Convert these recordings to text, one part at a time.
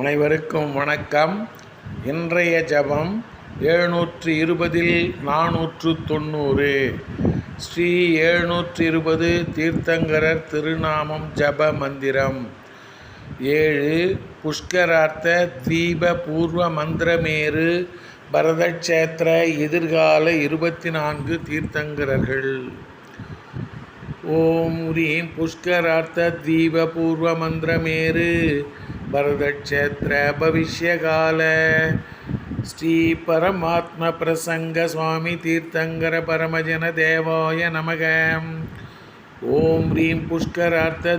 அனைவருக்கும் வணக்கம். இன்றைய ஜபம் எழுநூற்று இருபதில் நானூற்று தொண்ணூறு ஸ்ரீ எழுநூற்று இருபது தீர்த்தங்கரர் திருநாமம் ஜப மந்திரம். ஏழு புஷ்கரார்த்த தீப பூர்வ மந்திரமேறு பரதக்ஷேத்திர எதிர்கால இருபத்தி நான்கு தீர்த்தங்கரர்கள். ஓம் ஹ்ரீம் புஷ்கரார்த்த தீப பூர்வ மந்திரமேரு பரதக்ஷேத்திர பவிஷ்யகால ஸ்ரீ பரமாத்ம பிரசங்க சுவாமி தீர்த்தங்கர பரமஜன தேவாய நமக. ஓம் ஹ்ரீம் புஷ்கரார்த்த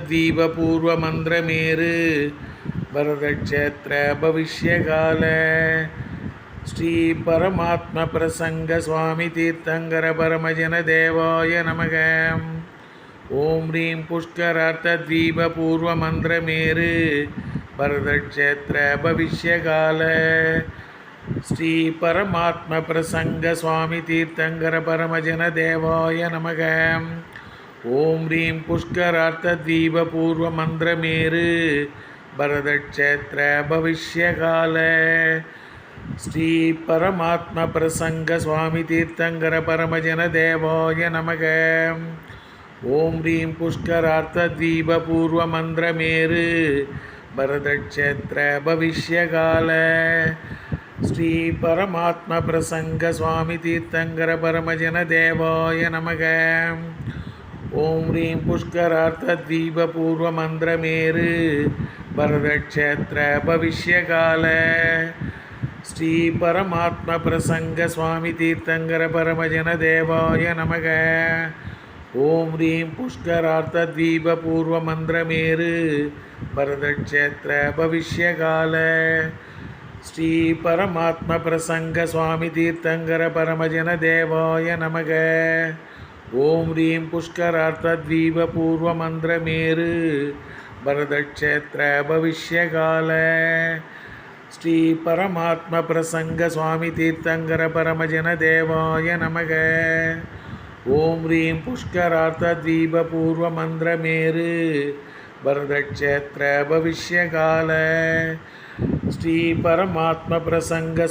தீப பூர்வ மந்திரமேரு பரதக்ஷேத்திர பவிஷ்யகால ஸ்ரீ பரமாத்ம பிரசங்க சுவாமி தீர்த்தங்கர பரமஜன தேவாய நமக. ஓம் ஹ்ரீம் புஷ்கரார்த்த தீப பூர்வ மந்திரமேரு பரதக்ஷேத்திர பவிஷ்யகால ஸ்ரீ பரமாத்ம பிரசங்க சுவாமி தீர்த்தங்கர பரமஜன தேவாய நமக. ஓம் ஹ்ரீம் புஷ்கரார்த்த தீப பூர்வ மந்திரமேரு பரதக்ஷேத்திர பவிஷ்யகால ஸ்ரீ பரமாத்ம பிரசங்க சுவாமி தீர்த்தங்கர பரமஜன தேவாய நமக. ஓம் ஹ்ரீம் புஷ்கரார்த்த தீப பூர்வ மந்திரமேரு பரதக்ஷேத்திர பவிஷ்யகால ஸ்ரீ பரமாத்ம பிரசங்க சுவாமி தீர்த்தங்கர பரமஜன தேவாய நமக. ஓம் ரீம் புஷ்கரார்த்த தீப பூர்வ மந்திரமேரு பரதக்ஷேத்திர பவிஷ்யகால. ஸ்ரீ பரமாத்ம பிரசங்க சுவாமி தீர்த்தங்கர பரமஜன தேவாய நமக. ஓம் ரீம் புஷ்கரார்த்த தீப பூர்வ மந்திரமேரு பரதக்ஷேத்திர பவிஷ்யகால. ஸ்ரீ பரமாத்ம பிரசங்க சுவாமி தீர்த்தங்கர பரமஜன தேவாய நமக. ஓம் ஹ்ரீம் புஷ்கரார்த்த தீப பூர்வ மந்திரமேரு பரதக்ஷேத்திர பவிஷ்யகால. ஸ்ரீ பரமாத்ம பிரசங்க